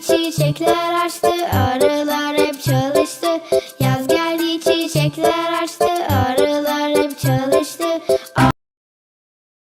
çiçekler açtı öğren